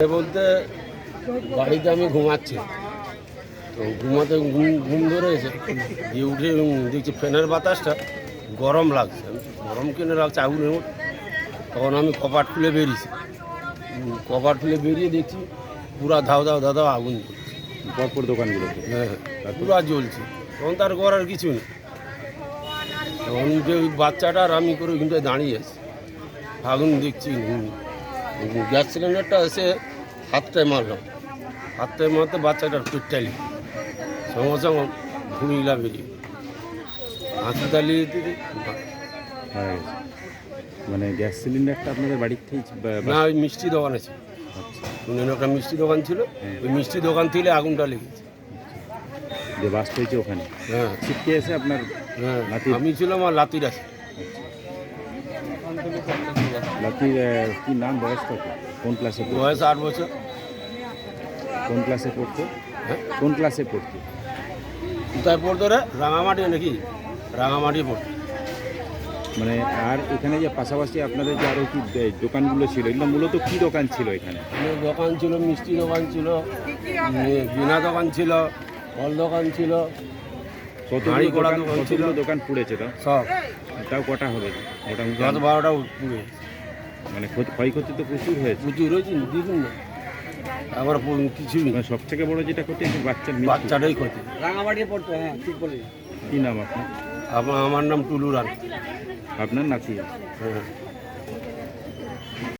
বলতে বাড়িতে আমি ঘুমাচ্ছি। তো ঘুমাতে ঘুম ঘুম ধরেছে দিয়ে উঠে দেখছি ফ্যানের বাতাসটা গরম লাগছে। আমি গরম কেন লাগছে? আগুনের তখন আমি কপাট খুলে বেরিয়েছি। কপাট খুলে বেরিয়ে দেখছি পুরা ধাও ধাও ধাও ধাও আগুন পরপর দোকানগুলোতে হ্যাঁ পুরা জ্বলছে। তখন তার করার কিছু নেই। তখন যে ওই বাচ্চাটা আর আমি করে কিন্তু দাঁড়িয়ে আছি। আগুন দেখছি গ্যাস সিলিন্ডারটা এসে হাতটায় মারলাম। হাতটায় মারতে বাচ্চাটার পেটটালি সঙ্গে সঙ্গে ভূমিলা বেরিয়ে হাসপাতালে মানে গ্যাস সিলিন্ডারটা আপনাদের বাড়ির থেকে না ওই মিষ্টি দোকান আছে আচ্ছা। একটা মিষ্টি দোকান ছিল। ওই মিষ্টি দোকান থেকে আগুনটা লেগেছে। যে বাস্ট হয়েছে ওখানে। হ্যাঁ। ছিটকে এসে আপনার হ্যাঁ। আমি ছিলাম আর লাতির আছে আহ, কি নাম বয়স কত কোন ক্লাসে বয়স আট বছর কোন ক্লাসে পড়তো কোন ক্লাসে পড়তো কোথায় পড়তো রে রাঙামাটি নাকি রাঙামাটি পড়তো মানে আর এখানে যে পাশাপাশি আপনাদের যে আরও কি দোকানগুলো ছিল এগুলো মূলত কি দোকান ছিল এখানে? দোকান ছিল মিষ্টি দোকান ছিল বিনা দোকান ছিল ফল দোকান ছিল দোকান দোকান কতগুলো দোকান পুড়েছে তো সব। তাও কটা হবে? মোটামুটি দশ বারোটা পুড়ে। মানে ক্ষতি- ক্ষয়ক্ষতি তো প্রচুর হয়েছে। প্রচুর হয়েছে দেখুন না আবার কিছুই নেই। মানে সব থেকে বড় যেটা ক্ষতি বাচ্চার। বাচ্চাটাই ক্ষতি। রাঙামাটি পড়তো হ্যাঁ ঠিক বলি কি নাম আপনার? আমার নাম টুলু রান আপনার নাতি হ্যাঁ।